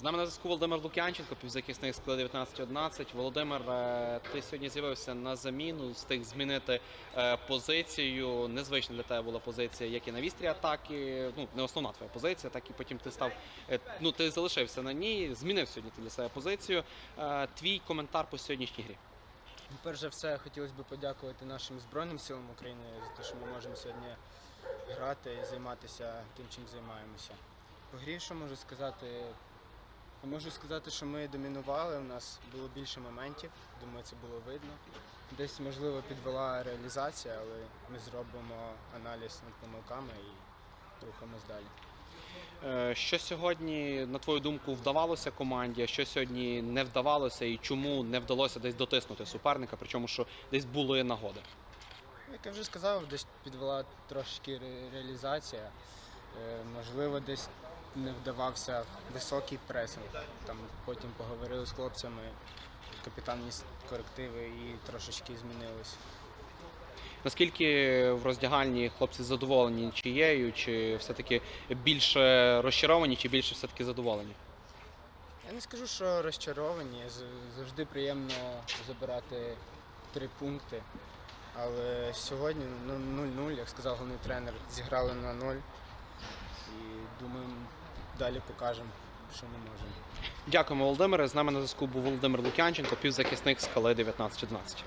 З нами на зв'язку Володимир Лук'янченко, півзахисник складу 1911. Володимир, е, ти сьогодні з'явився на заміну, встиг змінити е, позицію. Незвична для тебе була позиція, як і на вістрі атаки. Ну, не основна твоя позиція, так і потім ти став. е, Ну, ти залишився на ній, змінив сьогодні ти для себе позицію. Твій коментар по сьогоднішній грі. Перш за все, хотілося б подякувати нашим Збройним силам України за те, що ми можемо сьогодні грати і займатися тим, чим займаємося. По грі, що можу сказати? Можу сказати, що ми домінували, у нас було більше моментів, думаю, це було видно. Десь, можливо, підвела реалізація, але ми зробимо аналіз над помилками і рухаємось далі. Е, Що сьогодні, на твою думку, вдавалося команді, а що сьогодні не вдавалося, і чому не вдалося десь дотиснути суперника, причому що десь були нагоди. Як я вже сказав, десь підвела трошки реалізація. Е, Можливо, десь не вдавався високий пресинг. Там потім поговорили з хлопцями, капітан ніс корективи і трошечки змінилось. Наскільки в роздягальні хлопці задоволені нічією, чи все-таки більше розчаровані, чи більше все-таки задоволені? Я не скажу, що розчаровані. Завжди приємно забирати три пункти. Але сьогодні ну, 0-0, як сказав головний тренер, зіграли на 0. І думаємо, далі покажемо, що ми можемо. Дякуємо, Володимире. З нами на зв'язку був Володимир Лук'янченко, півзахисник скали 1911.